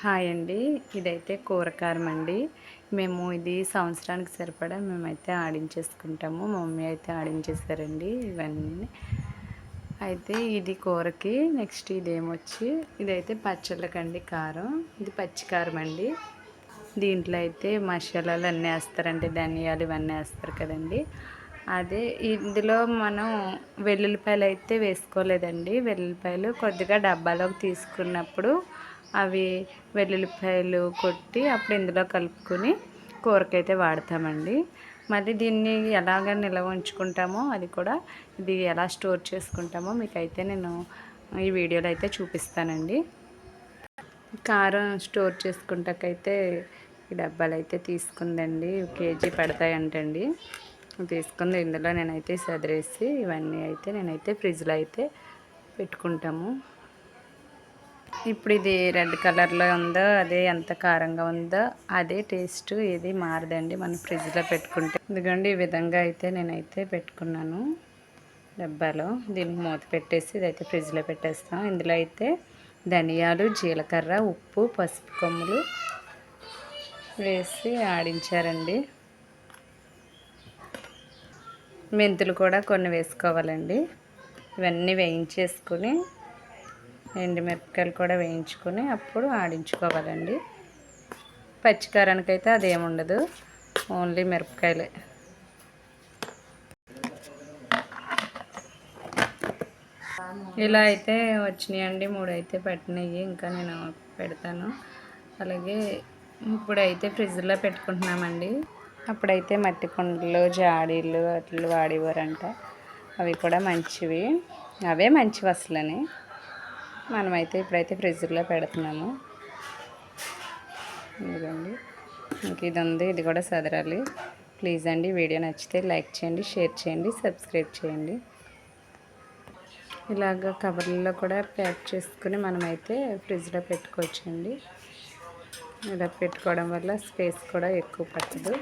Hi అండి. ఇదైతే కూరకారం అండి. మేము ఇది సంవత్సరానికి సరిపడా మేమైతే ఆడించేసుకుంటాము. మమ్మీ అయితే ఆడించేసారండి ఇవన్నీ. అయితే ఇది కూరకి నెక్స్ట్ ఇదేమొచ్చి ఇదైతే పచ్చళ్ళకండి కారం. ఇది పచ్చికారం అండి. దీంట్లో అయితే మసాలాలు అన్నీ వేస్తారండి ధనియాలు ఇవన్నీ వేస్తారు కదండి. అదే ఇందులో మనం వెల్లుల్లిపాయలు అయితే వేసుకోలేదండి. వెల్లుల్లిపాయలు కొద్దిగా డబ్బాలోకి తీసుకున్నప్పుడు అవి వెల్లుల్లిపాయలు కొట్టి అప్పుడు ఇందులో కలుపుకొని కూరకైతే వాడతామండి. మళ్ళీ దీన్ని ఎలాగ నిల్వ ఉంచుకుంటామో అది కూడా ఇది ఎలా స్టోర్ చేసుకుంటామో మీకైతే నేను ఈ వీడియోలో అయితే చూపిస్తానండి. కారం స్టోర్ చేసుకుంటాకైతే ఈ డబ్బాలు అయితే తీసుకుందండి కేజీ పడతాయంటండి. తీసుకుంది. ఇందులో నేనైతే సదిరేసి ఇవన్నీ అయితే నేనైతే ఫ్రిడ్జ్లో అయితే పెట్టుకుంటాము. ఇప్పుడు ఇది రెడ్ కలర్లో ఉందో అదే ఎంత కారంగా ఉందో అదే టేస్ట్ ఇది మారదండి మనం ఫ్రిడ్జ్లో పెట్టుకుంటే. ఎందుకంటే ఈ విధంగా అయితే నేనైతే పెట్టుకున్నాను డబ్బాలో. దీనికి మూత పెట్టేసి ఇదైతే ఫ్రిడ్జ్లో పెట్టేస్తాం. ఇందులో అయితే ధనియాలు జీలకర్ర ఉప్పు పసుపు కొమ్ములు వేసి ఆడించారండి. మెంతులు కూడా కొన్ని వేసుకోవాలండి. ఇవన్నీ వేయించేసుకుని ఎండుమిరపకాయలు కూడా వేయించుకొని అప్పుడు ఆడించుకోవాలండి. పచ్చికారానికి అయితే అదేముండదు. ఓన్లీ మిరపకాయలే. ఇలా అయితే వచ్చినాయండి. మూడు అయితే పట్టినాయి. ఇంకా నేను పెడతాను. అలాగే ఇప్పుడైతే ఫ్రిడ్జ్లో పెట్టుకుంటున్నామండి. అప్పుడైతే మట్టి కుండలు జాడీలు అట్లు వాడేవారంట. అవి కూడా మంచివి. అవే మంచివి అసలని. మనమైతే ఇప్పుడైతే ఫ్రిడ్జ్లో పెడుతున్నాము. ఇదిగోండి. ఇంక ఇది ఉంది ఇది కూడా సదరాలి. ప్లీజ్ అండి వీడియో నచ్చితే లైక్ చేయండి షేర్ చేయండి సబ్స్క్రైబ్ చేయండి. ఇలాగ కవర్లలో కూడా ప్యాక్ చేసుకుని మనమైతే ఫ్రిడ్జ్లో పెట్టుకోవచ్చండి. ఇలా పెట్టుకోవడం వల్ల స్పేస్ కూడా ఎక్కువ పట్టదు.